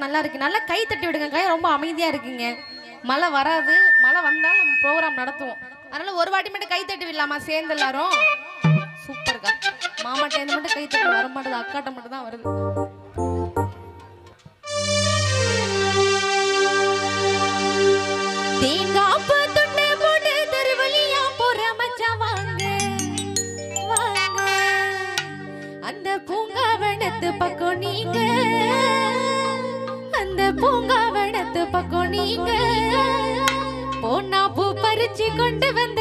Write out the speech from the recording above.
Program நல்லா இருக்கு நல்லா கை தட்டி விடுங்க. கை ரொம்ப அமைதியா இருக்குங்க. மழை வராது. மழை வந்தாலும் நம்ம ப்ரோக்ராம் நடத்துவோம். அதனால ஒரு வாட்டி மட்டும் கை தட்டி விடலாமா? சேர்ந்து எல்லாரும்? சூப்பர்க்கா மாமாட்ட இருந்து மட்டும் கை தட்டி வர மாட்டேது. அக்காட்ட மட்டும் தான் வருது. தேங்காப்பு துண்டு போட்டு தெருவழியா போற வாங்க. வாங்க. அந்த பூங்காவனத்து பக்கம் நீங்க. அந்த பூங்காவனத்து பக்கம் நீங்க. பொன்னா பூ பறிச்சு கொண்டு வந்த